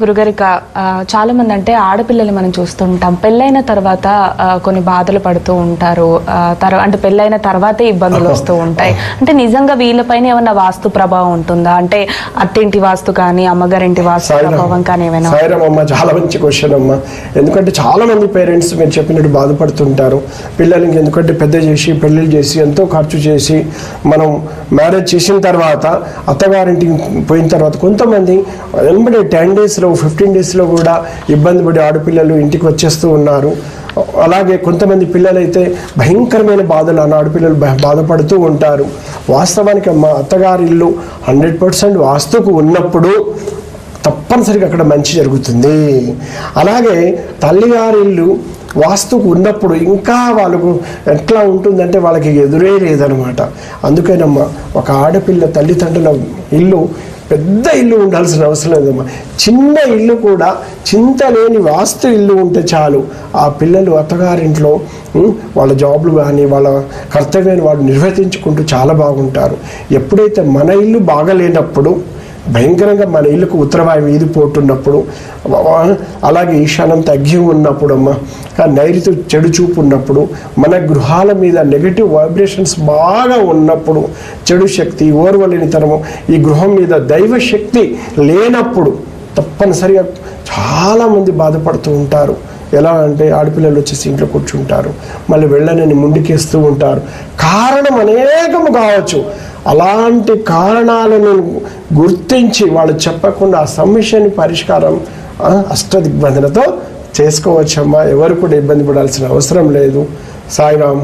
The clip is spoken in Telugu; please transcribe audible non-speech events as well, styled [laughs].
గురుగారిక చాలా మంది అంటే ఆడపిల్లలు మనం చూస్తుంటాం పెళ్ళైన తర్వాత కొన్ని బాధలు పడుతూ ఉంటారు. ఆ, తర్వా అంటే పెళ్ళైన తర్వాతే ఇబ్బందులు వస్తూ [laughs] ఉంటాయి. అంటే నిజంగా వీళ్ళపైన ఏమన్నా వాస్తు ప్రభావం ఉంటుందా? అంటే అత్తింటి వాస్తు కానీ అమ్మగారింటి వాస్తు ప్రభావం కానీ ఏమైనా అమ్మ చాలా మంచి క్వశ్చన్ అమ్మ. ఎందుకంటే చాలా మంది పేరెంట్స్ మీరు చెప్పినట్టు బాధపడుతుంటారు. పిల్లలకి ఎందుకంటే పెద్ద చేసి పెళ్ళిళ్ళు చేసి ఎంతో ఖర్చు చేసి మనం మ్యారేజ్ చేసిన తర్వాత అత్తగారింటికి పోయిన తర్వాత కొంతమంది వెంబడి టెన్ డేస్లో ఫిఫ్టీన్ డేస్లో కూడా ఇబ్బంది పడి ఆడపిల్లలు ఇంటికి వచ్చేస్తూ ఉన్నారు. అలాగే కొంతమంది పిల్లలైతే భయంకరమైన బాధలు అన్న ఆడపిల్లలు బాధపడుతూ ఉంటారు. వాస్తవానికి మా అత్తగారి ఇల్లు హండ్రెడ్ పర్సెంట్ వాస్తుకు ఉన్నప్పుడు తప్పనిసరిగా అక్కడ మంచి జరుగుతుంది. అలాగే తల్లిగారి ఇల్లు వాస్తుకు ఉన్నప్పుడు ఇంకా వాళ్ళకు ఎట్లా ఉంటుందంటే వాళ్ళకి ఎదురే లేదనమాట. అందుకేనమ్మా ఒక ఆడపిల్ల తల్లిదండ్రుల ఇల్లు పెద్ద ఇల్లు ఉండాల్సిన అవసరం లేదమ్మా. చిన్న ఇల్లు కూడా చింత లేని వాస్తు ఇల్లు ఉంటే చాలు. ఆ పిల్లలు అత్తగారింట్లో వాళ్ళ జాబ్లు కానీ వాళ్ళ కర్తవ్యాన్ని వాళ్ళు నిర్వర్తించుకుంటూ చాలా బాగుంటారు. ఎప్పుడైతే మన ఇల్లు బాగలేనప్పుడు భయంకరంగా మన ఇళ్ళకు ఉత్తరవాయు వీధి పోతున్నప్పుడు అలాగే ఈశానం తగ్గి ఉన్నప్పుడు అమ్మ ఆ నైరుతి చెడు చూపు ఉన్నప్పుడు మన గృహాల మీద నెగిటివ్ వైబ్రేషన్స్ బాగా ఉన్నప్పుడు చెడు శక్తి ఓర్వలేనితనము ఈ గృహం మీద దైవ శక్తి లేనప్పుడు తప్పనిసరిగా చాలామంది బాధపడుతూ ఉంటారు. ఎలా అంటే ఆడపిల్లలు వచ్చేసి ఇంట్లో కూర్చుంటారు. మళ్ళీ వెళ్ళనని ముందుకేస్తూ ఉంటారు. కారణం అనేకము కావచ్చు. అలాంటి కారణాలను గుర్తించి వాళ్ళు చెప్పకుండా ఆ సమస్యని పరిష్కారం అష్టదిగ్బంధనతో చేసుకోవచ్చమ్మా. ఎవరు కూడా ఇబ్బంది పడాల్సిన అవసరం లేదు. సాయిరామ్.